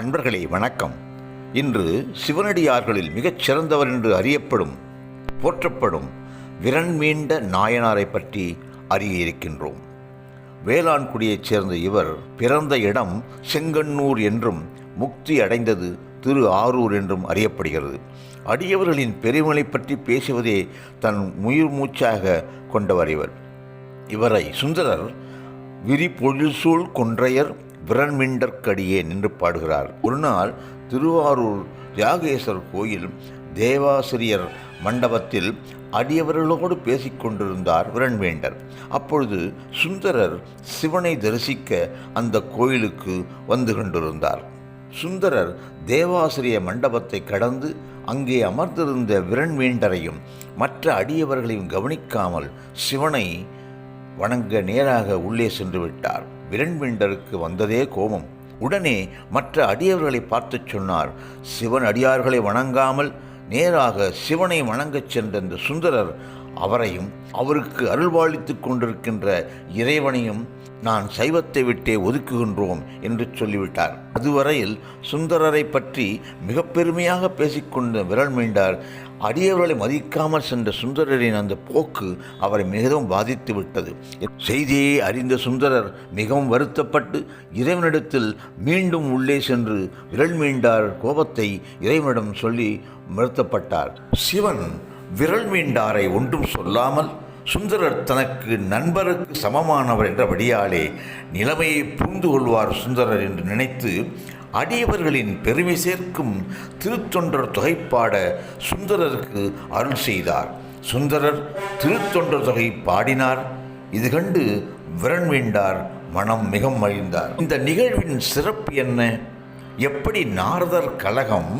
அன்பர்களே வணக்கம். இன்று சிவனடியார்களில் மிகச் சிறந்தவர் என்று அறியப்படும் போற்றப்படும் விரண்மீண்ட நாயனாரை பற்றி அறிய இருக்கின்றோம் வேளாண்குடியைச் சேர்ந்த இவர் பிறந்த இடம் செங்கண்ணூர் என்றும் முக்தி அடைந்தது திரு ஆரூர் என்றும் அறியப்படுகிறது. அடியவர்களின் பெருமலை பற்றி பேசுவதே தன் உயிர் மூச்சாக கொண்டவர் இவர். இவரை சுந்தரர் விரிபொழில்சூழ் கொன்றையர் விரண்மிண்டற்கடியேன் நின்று பாடுகிறார். ஒரு நாள் திருவாரூர் தியாகேஸ்வரர் கோயில் தேவாசிரியர் மண்டபத்தில் அடியவர்களோடு பேசிக்கொண்டிருந்தார் விரண்வேண்டர் அப்பொழுது சுந்தரர் சிவனை தரிசிக்க அந்த கோயிலுக்கு வந்து கொண்டிருந்தார். சுந்தரர் தேவாசிரிய மண்டபத்தை கடந்து அங்கே அமர்ந்திருந்த விரண்வேண்டரையும் மற்ற அடியவர்களையும் கவனிக்காமல் சிவனை வணங்க நேராக உள்ளே சென்று விட்டார். விரண்வீண்டருக்கு வந்ததே கோபம். உடனே மற்ற அடியவர்களை பார்த்துச் சொன்னார் சிவன் அடியார்களை வணங்காமல் நேராக சிவனை வணங்கச் சென்ற இந்த சுந்தரர் அவரையும் அவருக்கு அருள்வாளித்துக் கொண்டிருக்கின்ற இறைவனையும் நான் சைவத்தை விட்டே ஒதுக்குகின்றோம் என்று சொல்லிவிட்டார். அதுவரையில் சுந்தரரை பற்றி மிக பெருமையாக பேசிக்கொண்ட விரல் மீண்டார். அடியவர்களை மதிக்காமல் சென்ற சுந்தரரின் அந்த போக்கு அவரை மிகவும் பாதித்து விட்டது. செய்தியை அறிந்த சுந்தரர் மிகவும் வருத்தப்பட்டு இறைவனிடத்தில் மீண்டும் உள்ளே சென்று விரல் மீண்டார் கோபத்தை இறைவனிடம் சொல்லி வருத்தப்பட்டார். சிவன் விரல் மீண்டாரை ஒன்றும் சொல்லாமல் சுந்தரர் தனக்கு நண்பருக்கு சமமானவர் என்றபடியாலே நிலைமையை புரிந்து கொள்வார் சுந்தரர் என்று நினைத்து அடியவர்களின் பெருமை சேர்க்கும் திருத்தொண்டர் தொகைப்பாட சுந்தரருக்கு அருள் செய்தார். சுந்தரர் திருத்தொண்டர் தொகை பாடினார். இது கண்டு விரண்வேண்டார் மனம் மிக மகிழ்ந்தார். இந்த நிகழ்வின் சிறப்பு என்ன? எப்படி நாரதர் கலகம்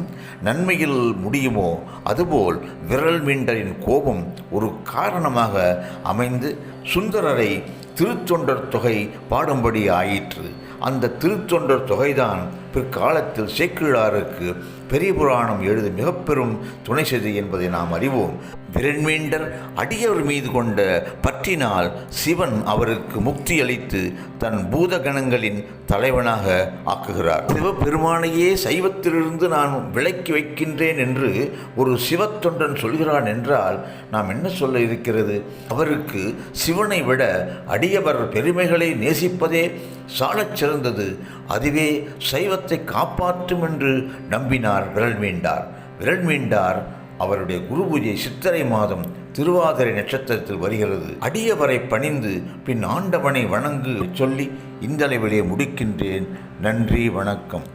நன்மையில் முடியுமோ அதுபோல் விரல் மீண்டரின் கோபம் ஒரு காரணமாக அமைந்து சுந்தரரை திருத்தொண்டர் தொகை பாடும்படி ஆயிற்று. அந்த திருத்தொண்டர் தொகைதான் பிற்காலத்தில் சேக்கிழாருக்கு பெரிய புராணம் எழுத மிக பெரும் துணை செய்து என்பதை நாம் அறிவோம். விரண்மீண்டர் அடியவர் மீது கொண்ட பற்றினால் சிவன் அவருக்கு முக்தி அளித்து தன் பூதகணங்களின் தலைவனாக ஆக்குகிறார். சிவபெருமானையே சைவத்திலிருந்து நான் விலக்கி வைக்கின்றேன் என்று ஒரு சிவத்தொண்டன் சொல்கிறான் என்றால் நாம் என்ன சொல்ல இருக்கிறது? அவருக்கு சிவனை விட அடியவர் பெருமைகளை நேசிப்பதே சாலச் சிறந்தது. அதுவே உலகத்தை காப்பாற்றும் என்று நம்பினார் விரல் மீண்டார். விரல் மீண்டார் அவருடைய குரு பூஜை சித்திரை மாதம் திருவாதிரை நட்சத்திரத்தில் வருகிறது. அடியவரை பணிந்து பின் ஆண்டவனை வணங்கு சொல்லி இந்த அளவிலே முடிக்கின்றேன். நன்றி வணக்கம்.